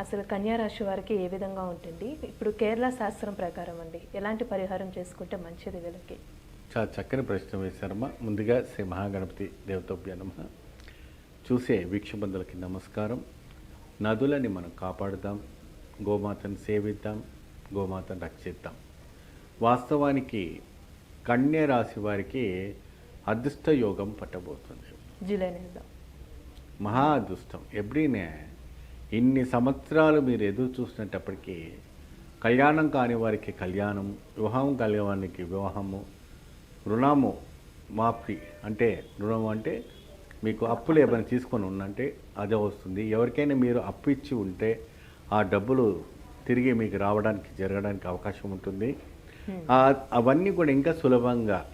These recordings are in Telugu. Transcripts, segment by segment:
అసలు కన్యా రాశి వారికి ఏ విధంగా ఉంటుంది? ఇప్పుడు కేరళ శాస్త్రం ప్రకారం అండి ఎలాంటి పరిహారం చేసుకుంటే మంచిది వీళ్ళకి? చాలా చక్కని ప్రశ్న వేశారమ్మా. ముందుగా శ్రీ మహాగణపతి దేవతోభ్య నమ. చూసే వీక్షబంధులకి నమస్కారం. నదులని మనం కాపాడుదాం గోమాతను సేవిద్దాం గోమాతను రక్షిద్దాం. వాస్తవానికి కన్య రాశి వారికి అదృష్ట యోగం పట్టబోతుంది మహా అదృష్టం ఎప్పుడైనా ఇన్ని సంవత్సరాలు మీరు ఎదురు చూసినప్పటికీ కళ్యాణం కాని వారికి కళ్యాణం వివాహం కలిగిన వారికి వివాహము రుణము మాఫీ అంటే రుణం అంటే మీకు అప్పులు ఏమైనా తీసుకొని ఉన్నంటే అదే వస్తుంది. ఎవరికైనా మీరు అప్పు ఇచ్చి ఉంటే ఆ డబ్బులు తిరిగి మీకు రావడానికి జరగడానికి అవకాశం ఉంటుంది. అవన్నీ కూడా ఇంకా సులభంగా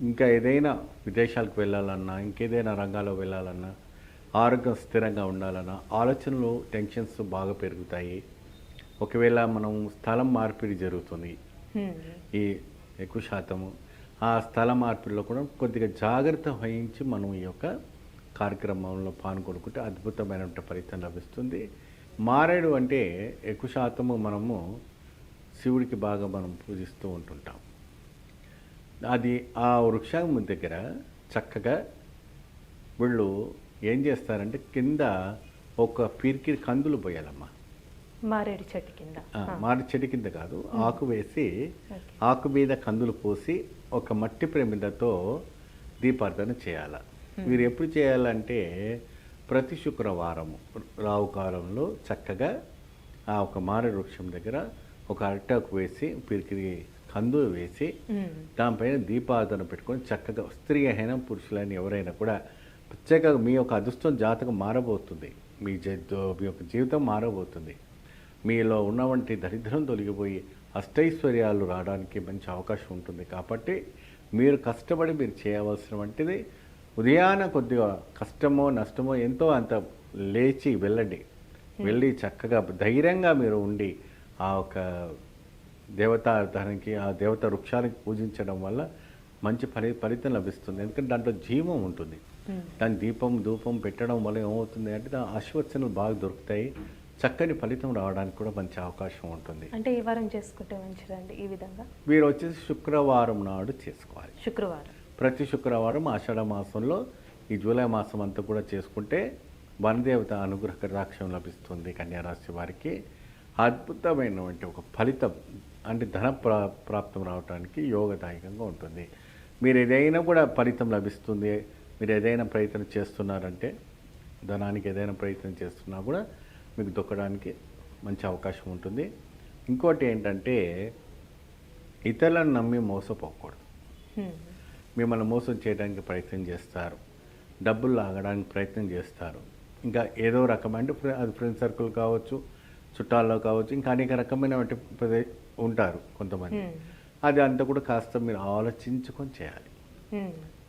ఇంకా ఏదైనా విదేశాలకు వెళ్ళాలన్నా ఇంకేదైనా రంగాల్లో వెళ్ళాలన్నా ఆరోగ్యం స్థిరంగా ఉండాలన్నా ఆలోచనలు టెన్షన్స్ బాగా పెరుగుతాయి. ఒకవేళ మనం స్థలం మార్పిడి జరుగుతుంది. ఈ ఎక్కువ శాతము. ఆ స్థల మార్పిడిలో కూడా కొద్దిగా జాగ్రత్త వహించి మనం ఈ యొక్క కార్యక్రమంలో పాల్గొనుకుంటే అద్భుతమైనటువంటి ఫలితం లభిస్తుంది. మారేడు అంటే ఎక్కువ శాతము మనము శివుడికి బాగా మనం పూజిస్తూ ఉంటుంటాం. అది ఆ వృక్షం దగ్గర చక్కగా వీళ్ళు ఏం చేస్తారంటే కింద ఒక పిరికి కందులు పోయాలమ్మా. మారేడు చెట్టు కింద. ఆ, మారి చెట్టు కింద కాదు ఆకు వేసి. ఆకు మీద కందులు పోసి ఒక మట్టి ప్రమిదతో దీపార్థన చేయాల. మీరు ఎప్పుడు చేయాలంటే ప్రతి శుక్రవారము రావు కాలంలో చక్కగా ఆ ఒక మారేడు వృక్షం దగ్గర ఒక అరటాకు వేసి పిరికి కందులు వేసి. దానిపైన దీపారాధన పెట్టుకొని చక్కగా స్త్రీ అయినా పురుషులైన ఎవరైనా కూడా ప్రత్యేకంగా మీ యొక్క అదృష్టం జాతకం మారబోతుంది. మీ మీ యొక్క జీవితం మారబోతుంది. మీలో ఉన్నవంటి దరిద్రం తొలగిపోయి అష్టైశ్వర్యాలు రావడానికి మంచి అవకాశం ఉంటుంది. కాబట్టి మీరు కష్టపడి మీరు చేయవలసిన వంటిది ఉదయాన కొద్దిగా కష్టమో నష్టమో ఎంతో అంత లేచి వెళ్ళండి. వెళ్ళి చక్కగా ధైర్యంగా మీరు ఉండి ఆ ఒక దేవతా దానికి ఆ దేవత వృక్షానికి పూజించడం వల్ల మంచి ఫలి ఫలితం లభిస్తుంది. ఎందుకంటే దాంట్లో జీవం ఉంటుంది. దాని దీపం ధూపం పెట్టడం వల్ల ఏమవుతుంది అంటే దాని ఆశీర్వచనలు బాగా దొరుకుతాయి. చక్కని ఫలితం రావడానికి కూడా మంచి అవకాశం ఉంటుంది. అంటే ఈ వారం చేసుకుంటే మంచిదండి ఈ విధంగా? వీరు వచ్చేసి శుక్రవారం నాడు చేసుకోవాలి. శుక్రవారం. ప్రతి శుక్రవారం ఆషాఢ మాసంలో ఈ జూలై మాసం అంతా కూడా చేసుకుంటే వనదేవత అనుగ్రహ కటాక్షం లభిస్తుంది కన్యారాశి వారికి. అద్భుతమైనటువంటి ఒక ఫలితం అంటే ధన ప్రా ప్రాప్తం రావడానికి యోగదాయకంగా ఉంటుంది. మీరు ఏదైనా కూడా ఫలితం లభిస్తుంది మీరు ఏదైనా ప్రయత్నం చేస్తున్నారంటే ధనానికి ఏదైనా ప్రయత్నం చేస్తున్నా కూడా మీకు దొక్కడానికి మంచి అవకాశం ఉంటుంది ఇంకోటి ఏంటంటే ఇతరులను నమ్మి మోసపోకూడదు. మిమ్మల్ని మోసం చేయడానికి ప్రయత్నం చేస్తారు డబ్బులు లాగడానికి ప్రయత్నం చేస్తారు ఇంకా ఏదో రకమైన అది ఫ్రెండ్ సర్కిల్ కావచ్చు చుట్టాల్లో కావచ్చు ఇంకా అనేక రకమైన ఉంటారు కొంతమంది. అది అంతా కూడా కాస్త మీరు ఆలోచించుకొని చేయాలి.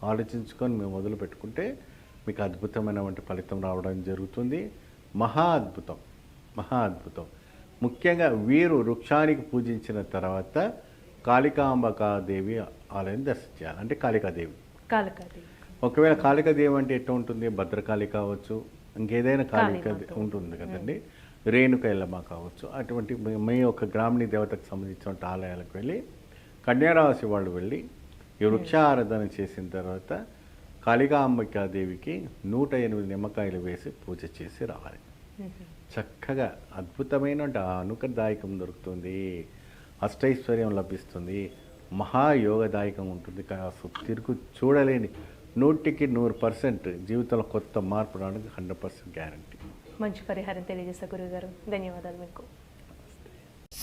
ఆలోచించుకొని మేము మొదలు పెట్టుకుంటే మీకు అద్భుతమైనటువంటి ఫలితం రావడం జరుగుతుంది. మహా అద్భుతం. మహా అద్భుతం. ముఖ్యంగా వీరు వృక్షానికి పూజించిన తర్వాత కాళికాంబకాదేవి ఆలయం దర్శించాలి అంటే కాళికాదేవి. కాలకాది ఒకవేళ కాళికాదేవి అంటే ఎట్లా ఉంటుంది? భద్రకాళి కావచ్చు ఇంకేదైనా కాళిక. ఉంటుంది కదండి. రేణుక ఎల్లమ్మ కావచ్చు. అటువంటి మీ- మీ యొక్క గ్రామీణ దేవతకు సంబంధించిన ఆలయాలకు వెళ్ళి కన్యారాశి వాళ్ళు వెళ్ళి ఈ వృక్ష ఆరాధన చేసిన తర్వాత కాళికాంబికాదేవికి నూట ఎనిమిది నిమ్మకాయలు వేసి పూజ చేసి రావాలి. చక్కగా అద్భుతమైన అనుకదాయకం దొరుకుతుంది. అష్టైశ్వర్యం లభిస్తుంది. మహాయోగదాయకం ఉంటుంది. అసలు తిరుగు చూడలేని నూటికి నూరు పర్సెంట్ జీవితంలో కొత్త మార్పు రావడానికి హండ్రెడ్ పర్సెంట్ గ్యారంటీ. మంచి పరిహారం తెలియజేస్తా గురుగారు ధన్యవాదాలు మీకు.